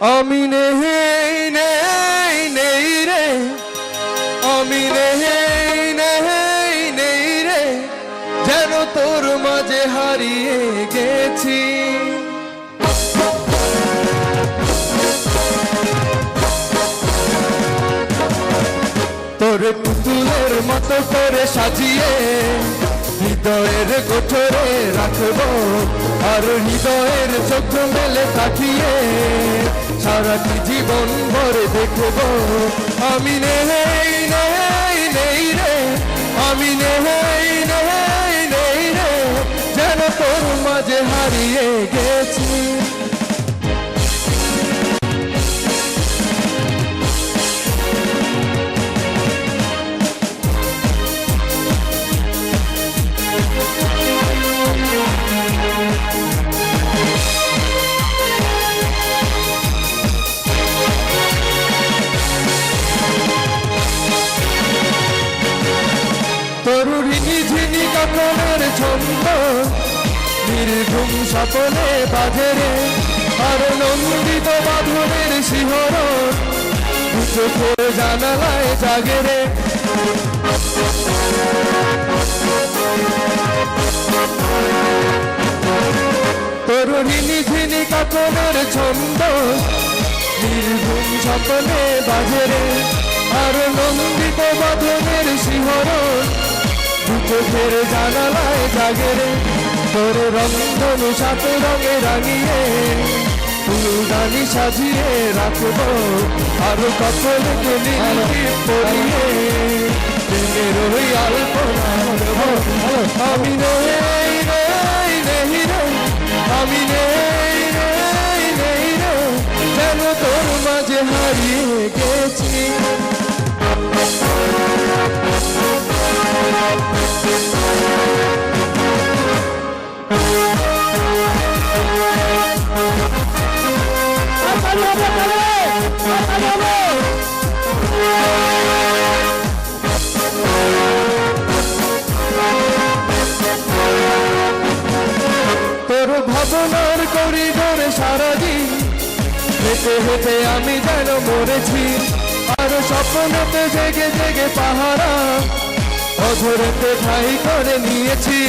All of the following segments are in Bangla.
আমি নেই নেই নেই রে। আমি নেই নেই নেই রে। যেন তোর মাঝে হারিয়ে গেছি। তোর পুতুলের মতো করে সাজিয়ে হৃদয়ের গোঠরে রাখব, আর হৃদয়ের চোখ মেলে তাকিয়ে সারাটি জীবন ভরে দেখব। আমি নেই নেই নেই রে। আমি নেই নেই নেই রে। যেন তোর মাঝে হারিয়ে গেছি। ছন্দ। নির্ঘুম স্বপনে বাজেরে আর নন্দিত বাঁধনের শিহরণ। চোখের জানালায় জাগেরে তরুণী ঝিনি কাকনের ছন্দ। নির্ঘুম স্বপনে বাজেরে আর নন্দিত বাঁধনের শিহরণ। চোখের জানালায় জাগেরে তোর রংধনু সাত রঙে রাঙিয়ে ফুলদানি সাজিয়ে রাখব। আরও কখনকে নীলি পরিয়ে প্রেমের ওই আলপনা। আমি নেই নেই নেই রে, আমি নেই নেই রে। যেন তোর মাঝে হারিয়ে গেছি। হেঁটে হেঁটে আমি যেন মরেছি। আর স্বপ্নতে জেগে জেগে পাহারা, অধরেতে ঠাই করে নিয়েছি।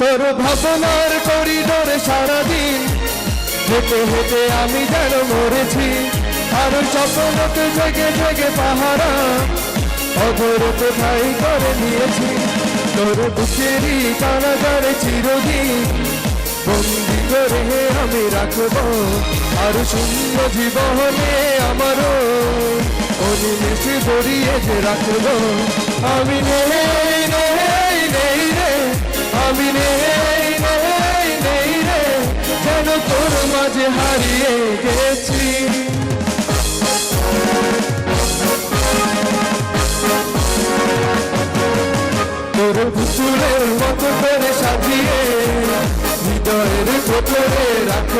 তোর ভাবনার করিডোরে সারাদিন হেঁটে হেঁটে আমি যেন মরেছি। আর স্বপ্নতে জেগে জেগে পাহারা অধরতে ঠাই করে নিয়েছি তোর বুকেরই কারাগারে চিরদিন। বন্দি করে আমি রাখব। আর শূন্য জীবনে আমারও অনিমেষে জড়িয়ে যে রাখব। আমি নেই নেই নেই রে। আমি নেই নেই নেই রে। যেন তোর মাঝে হারিয়ে গেছি।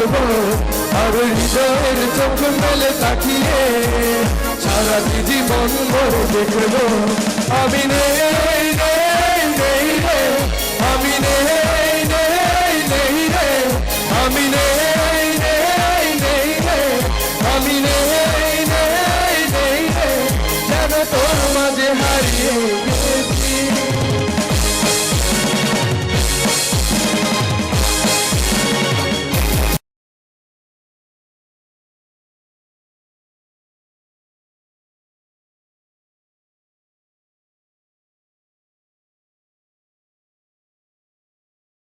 রাখব আর হৃদয়ের চোখ মেলে তাকিয়ে সারা জীবন ভরে দেখব